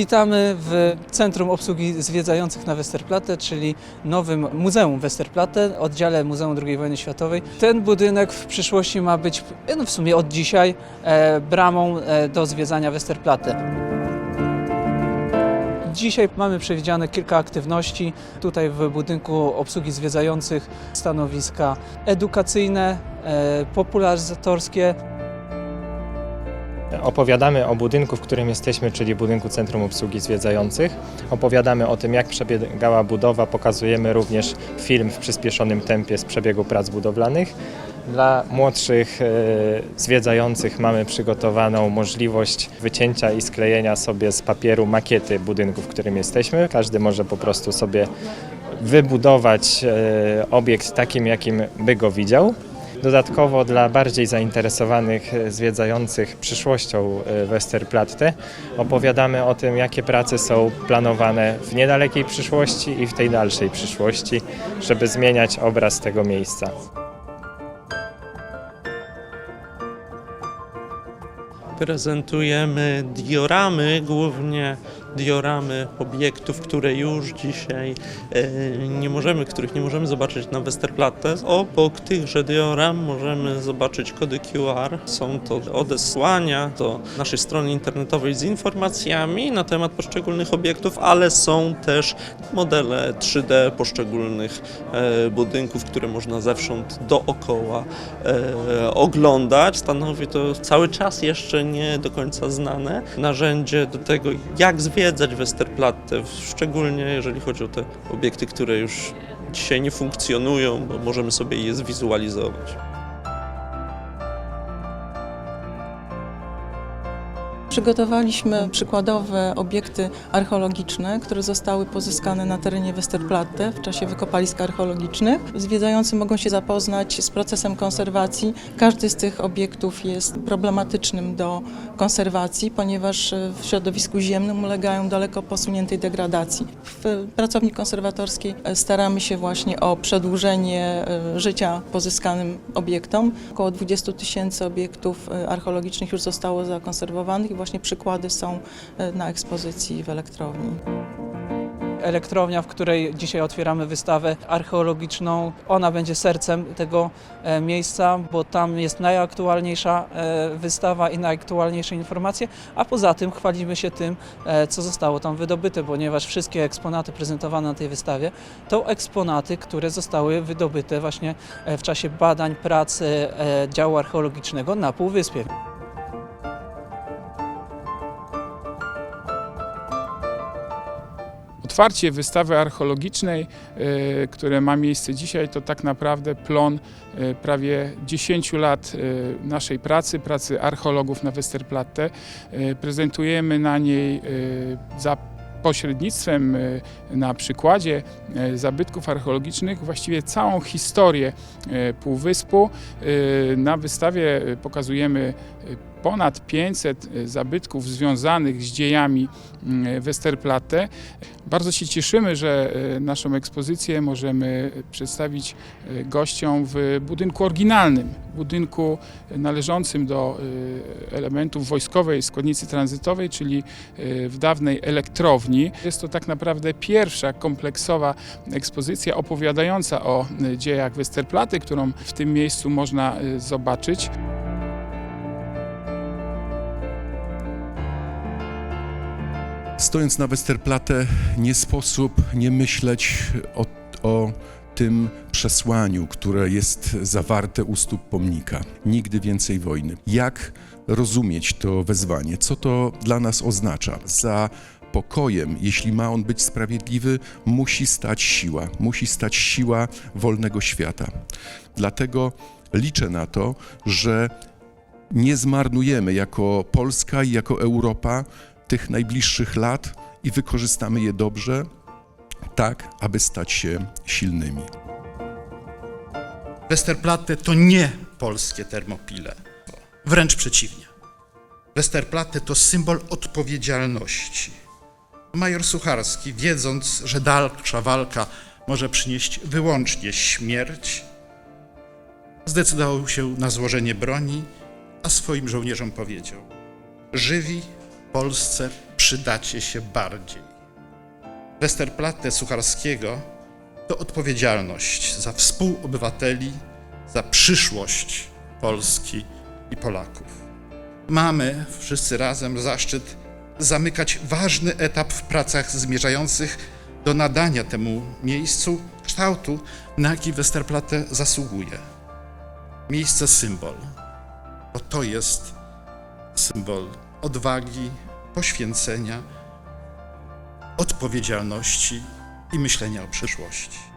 Witamy w Centrum Obsługi Zwiedzających na Westerplatte, czyli nowym Muzeum Westerplatte, oddziale Muzeum II Wojny Światowej. Ten budynek w przyszłości ma być, no w sumie od dzisiaj, e, bramą e, do zwiedzania Westerplatte. Dzisiaj mamy przewidziane kilka aktywności. Tutaj w budynku obsługi zwiedzających stanowiska edukacyjne, e, popularyzatorskie, Opowiadamy o budynku, w którym jesteśmy, czyli budynku Centrum Obsługi Zwiedzających. Opowiadamy o tym, jak przebiegała budowa, pokazujemy również film w przyspieszonym tempie z przebiegu prac budowlanych. Dla młodszych e, zwiedzających mamy przygotowaną możliwość wycięcia i sklejenia sobie z papieru makiety budynku, w którym jesteśmy. Każdy może po prostu sobie wybudować e, obiekt takim, jakim by go widział. Dodatkowo dla bardziej zainteresowanych e, zwiedzających przyszłością e, Westerplatte opowiadamy o tym, jakie prace są planowane w niedalekiej przyszłości i w tej dalszej przyszłości, żeby zmieniać obraz tego miejsca. Prezentujemy dioramy, głównie dioramy obiektów, które już dzisiaj e, nie możemy, których nie możemy zobaczyć na Westerplatte. Obok tychże dioram możemy zobaczyć kody QR. Są to odesłania do naszej strony internetowej z informacjami na temat poszczególnych obiektów, ale są też modele 3D poszczególnych e, budynków, które można zewsząd dookoła e, oglądać. Stanowi to cały czas jeszcze nie do końca znane narzędzie do tego, jak zwiedzać Westerplatte, szczególnie jeżeli chodzi o te obiekty, które już dzisiaj nie funkcjonują, bo możemy sobie je zwizualizować. Przygotowaliśmy przykładowe obiekty archeologiczne, które zostały pozyskane na terenie Westerplatte w czasie wykopalisk archeologicznych. Zwiedzający mogą się zapoznać z procesem konserwacji. Każdy z tych obiektów jest problematycznym do konserwacji, ponieważ w środowisku ziemnym ulegają daleko posuniętej degradacji. W pracowni konserwatorskiej staramy się właśnie o przedłużenie e, życia pozyskanym obiektom. Około 20 tysięcy obiektów e, archeologicznych już zostało zakonserwowanych właśnie przykłady są e, na ekspozycji w elektrowni. elektrownia, w której dzisiaj otwieramy wystawę archeologiczną. Ona będzie sercem tego e, miejsca, bo tam jest najaktualniejsza e, wystawa i najaktualniejsze informacje, a poza tym chwalimy się tym, co zostało tam wydobyte, ponieważ wszystkie eksponaty prezentowane na tej wystawie to eksponaty, które zostały wydobyte właśnie w czasie badań pracy działu archeologicznego na Półwyspie. Otwarcie wystawy archeologicznej, e, które ma miejsce dzisiaj, to tak naprawdę plon e, prawie 10 lat e, naszej pracy, pracy archeologów na Westerplatte. Prezentujemy na niej za pośrednictwem, na przykładzie zabytków archeologicznych, właściwie całą historię Półwyspu. Na wystawie pokazujemy ponad 500 zabytków związanych z dziejami mm, Westerplatte. Bardzo się cieszymy, że e, naszą ekspozycję możemy przedstawić e, gościom w budynku oryginalnym, budynku należącym do e, elementów wojskowej składnicy tranzytowej, czyli e, w dawnej elektrowni. Jest to tak naprawdę pierwsza kompleksowa ekspozycja opowiadająca o e, dziejach Westerplatte, którą w tym miejscu można e, zobaczyć. Stojąc na Westerplatte, nie sposób nie myśleć o, o tym przesłaniu, które jest zawarte u stóp pomnika. Nigdy więcej wojny. Jak rozumieć to wezwanie? Co to dla nas oznacza? Za pokojem, jeśli ma on być sprawiedliwy, musi stać siła. Musi stać siła wolnego świata. Dlatego liczę na to, że nie zmarnujemy jako Polska i jako Europa tych najbliższych lat i wykorzystamy je dobrze, tak aby stać się silnymi. Westerplatte to nie polskie termopile. Wręcz przeciwnie. Westerplatte to symbol odpowiedzialności. Major Sucharski, wiedząc, że dalsza walka może przynieść wyłącznie śmierć, zdecydował się na złożenie broni, a swoim żołnierzom powiedział: Żywi Polsce przydacie się bardziej. Westerplatte Sucharskiego to odpowiedzialność za współobywateli, za przyszłość Polski i Polaków. Mamy wszyscy razem zaszczyt zamykać ważny etap w pracach zmierzających do nadania temu miejscu kształtu, na jaki Westerplatte zasługuje. Miejsce symbol, bo to jest symbol odwagi, poświęcenia, odpowiedzialności i myślenia o przyszłości.